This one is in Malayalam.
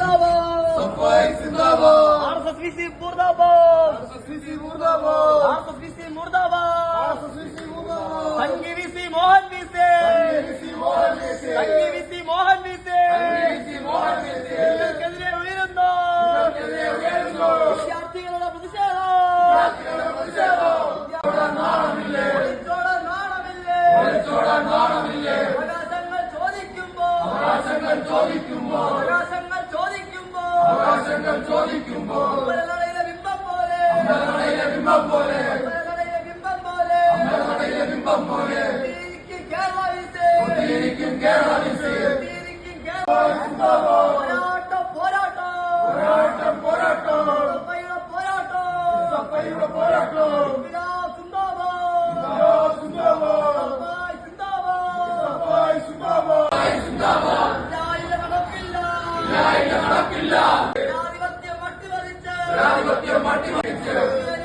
RSPC മുർദാബാദ് RSPC മുർദാബാദ്. RSPC മുർദാബാദ് RSPC മുർദാബാദ്. Sanghi V C Mohan V C VC Mohan VC. Sanghi V C Mohan V C VC Mohan VC. നിങ്ങൾക്കെതിരെ ഉയരുന്നു നിങ്ങൾക്കെതിരെ ഉയരുന്നു. വിദ്യാർത്ഥികളുടെ പ്രതിഷേധം വിദ്യാർത്ഥികളുടെ പ്രതിഷേധം. ഒളിച്ചോടാൻ നാണമില്ലേ? ഒളിച്ചോടാൻ നാണമില്ലേ ഒളിച്ചോടാൻ നാണമില്ലേ? അവകാശങ്ങൾ ചോദിക്കുമ്പോ അവകാശങ്ങൾ ചോദിക്കുമ്പോ അവകാശങ്ങൾ ചോദിക്കുമ്പോ അവകാശങ്ങൾ ചോദിക്കുമ്പോ അമ്പലനടയിലെ ബിംബം പോലെ. അമ്പലനടയിലെ ബിംബം പോലെ. കുത്തിയിരിക്കും കേരള പോരാട്ടം പോരാട്ടം. പോരാട്ടം പോരാട്ടം. പോരാട്ടം. പോരാട്ടം. ഇന്ദിരാ ஜனாதிபத்தியம் மட்டுமே இருக்கிறது